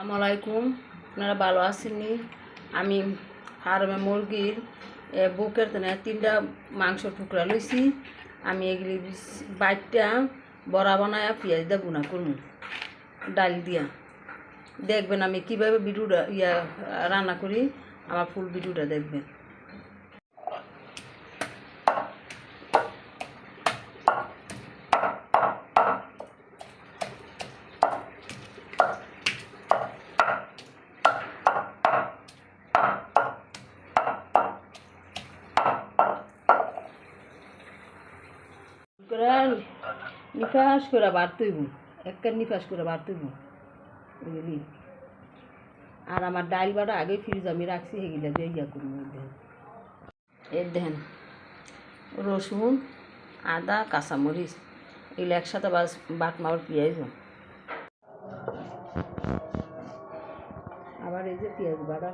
আসসালামু আলাইকুম আপনারা ভালো আছেননি? আমি ফার্মে মুরগির বুকের তেনে তিনটা মাংস টুকরা লইছি। আমি এগুলি বাইটটা বড়া বানায় পেঁয়াজ দিয়ে গুণা করব ডাল দিয়া। দেখবেন আমি কীভাবে ভিডিওটা, ইয়া, রান্না করি, আমার ফুল ভিডিওটা দেখবেন। করে নিফাস করে বাড়তইব একটা নিফাস করে বাড়তইব বুঝলি? আর আমার ডাল বাটা আগে ফ্রিজ আমি রাখছি হেগিলা দিয়ে ইয়া করব এর দেন। রসুন, আদা, কাঁচামরিচ, এগুলো একসাথে বাস, বাট মাবার পেঁয়াজ। আবার এই যে পেঁয়াজ বাটা।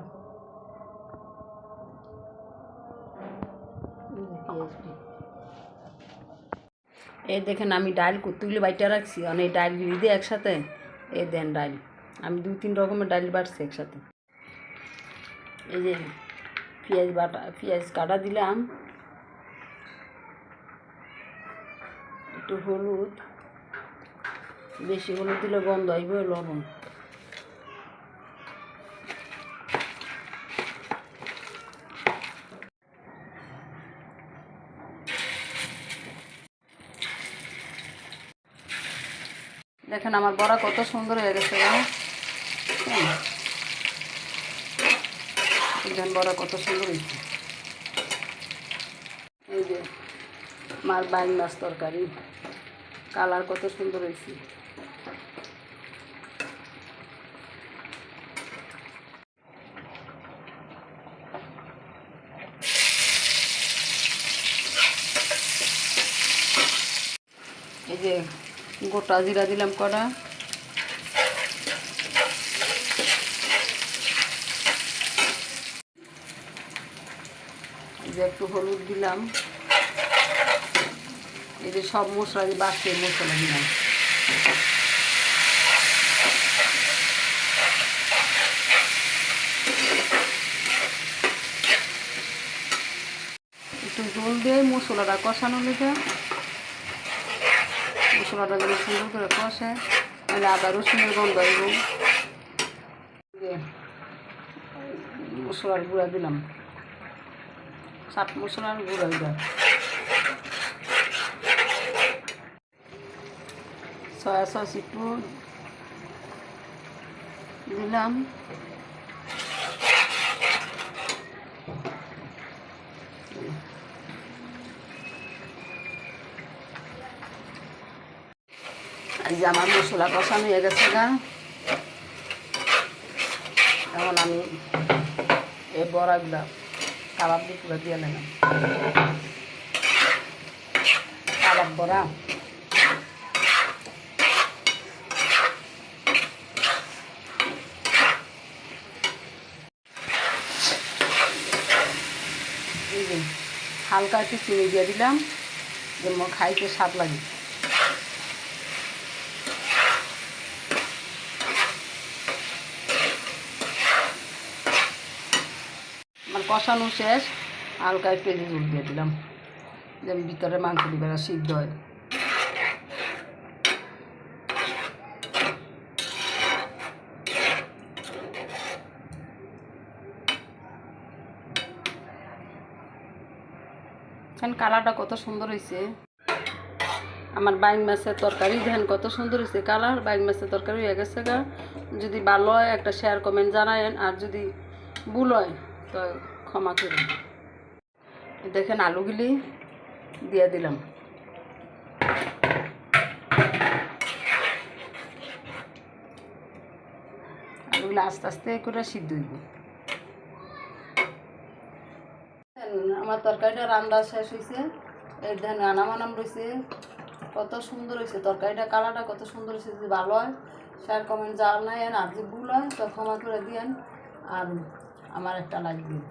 পেঁয়াজটি। এই দেখেন আমি ডাইল কুতুগুলি বাইটা রাখছি অনেক এই ডাইল দিয়ে একসাথে, এ দেন ডাইল। আমি দু তিন রকমের ডাইল বাটছি একসাথে। এই যে পেঁয়াজ বাটা, পেঁয়াজ কাটা দিলাম। একটু হলুদ, বেশি হলুদ দিলে গন্ধ আইব লবণ। দেখেন আমার বড়া কত সুন্দর হয়ে গেছে না দেখেন বড়া কত সুন্দর হয়েছে। এই যে মার বাইন মাছ তরকারি, কালার কত সুন্দর হয়েছে। এই যে গোটা জিরা দিলাম কড়া। যে একটু হলুদ দিলাম। এই যে সব মশলা দিয়ে বাড়তে মশলা দিলাম। একটু জল দিয়ে মশলাটা কষানো লেগে। মশলাটা যেন সুন্দর করে কষে, তাহলে আদা রসুনের গন্ধ যে মশলার গুঁড়া দিলাম। চাট মশলার গুঁড়া দিলাম সয়া সস একটু দিলাম। এই যে আমার মশলা কষানো হয়ে গেছে গা। এখন আমি এই বড়াগুলা কাবাব দিয়ে দিয়ে নিলাম। কাবাব বড়া। হালকা একটু চিনি দিয়ে দিলাম যে খাইতে স্বাদ লাগে। কষানো শেষ, হালকা একটু জল দিয়ে দিলাম। যেমন ভিতরে মাংস দিবে সিদ্ধ হয়। কালারটা কত সুন্দর হয়েছে আমার বাইং মাছের তরকারি, দেখেন কত সুন্দর হয়েছে কালার বাইং মাছের তরকারি হয়ে গেছে গা। যদি ভালো হয়, একটা শেয়ার কমেন্ট জানায়েন, আর যদি ভুল হয়, তো ক্ষমা করুন দেখেন আলুগুলি দিয়ে দিলাম। আলুগুলো আস্তে আস্তে করে সিদ্ধ হইব। আমার তরকারিটা রান্না শেষ হয়েছে এই দেন আনামানাম রয়েছে কত সুন্দর হয়েছে তরকারিটা, কালারটা কত সুন্দর হয়েছে যদি ভালো হয় শেয়ার কমেন্ট জানায়েন আর যদি ভুল হয়, তো ক্ষমা করে দিয়েন। আর আমার একটা লাইক দিন